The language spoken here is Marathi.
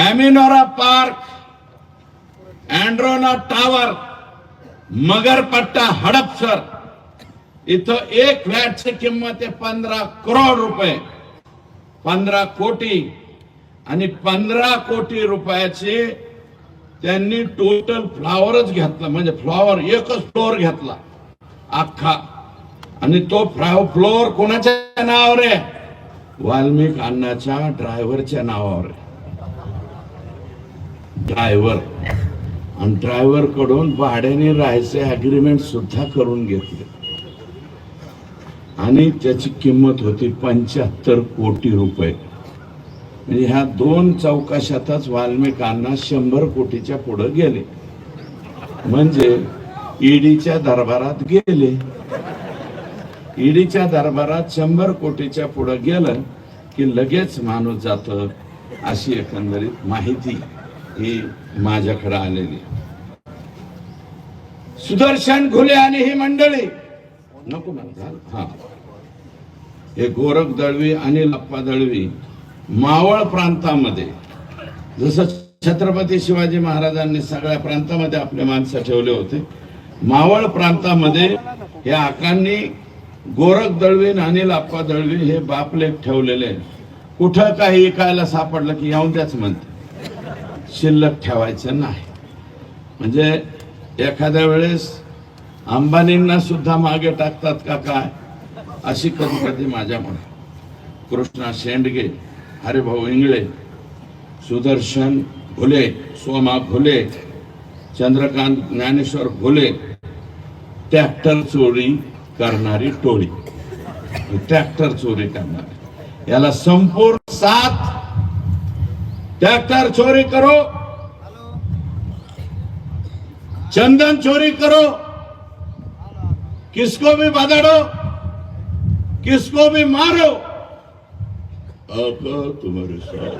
एमिनोरा पार्क अँड्रोना टावर मगरपट्टा हडपसर इथं एक फ्लॅटची किंमत आहे पंधरा करोड रुपये. पंधरा कोटी आणि पंधरा कोटी रुपयाचे त्यांनी टोटल फ्लॉवरच घेतला. म्हणजे फ्लॉवर एकच फ्लोअर घेतला. अख्खा. आणि तो फ्लोअर कोणाच्या नावावर आहे? वाल्मिक अण्णाच्या ड्रायव्हरच्या नावावर आहे. ड्रायव्हर. आणि ड्रायव्हरकडून भाड्याने राहायचे अग्रीमेंट सुद्धा करून घेतले. आणि त्याची किंमत होती पंच्याहत्तर कोटी रुपये. म्हणजे ह्या दोन चौकाशातच वाल्मिकांना शंभर कोटीच्या पुढे गेले. म्हणजे ईडीच्या दरबारात गेले. ईडीच्या दरबारात शंभर कोटीच्या पुढे गेलं की लगेच माणूस जात अशी एकंदरीत माहिती. ही माझ्याकडे आलेली सुदर्शन घुले आणि ही मंडळी. नको म्हणता. हा. हे गोरख दळवी आणि लप्पा दळवी मावळ प्रांतामध्ये जसं छत्रपती शिवाजी महाराजांनी सगळ्या प्रांतामध्ये आपले माणसं ठेवले होते मावळ प्रांतामध्ये या आकांनी गोरख दळवी आणि अनिल आप्पा दळवी हे बापलेख ठेवलेले कुठं काही ऐकायला सापडलं की येऊन त्याच म्हणते. शिल्लक ठेवायचं नाही. म्हणजे एखाद्या वेळेस अंबानींना सुद्धा मागे टाकतात का काय? अशी कधी कधी माझ्या मनात. कृष्णा शेंडगे हरिभाऊ इंगळे सुदर्शन भोले सोमा भोले चंद्रकांत ज्ञानेश्वर भोले ट्रॅक्टर चोरी करणारी टोळी. ट्रॅक्टर चोरी करणारी. याला संपूर्ण साथ ट्रैक्टर चोरी करो. चंदन चोरी करो. किसको भी बदड़ो किसको भी मारो. आका तुम्हारे साथ।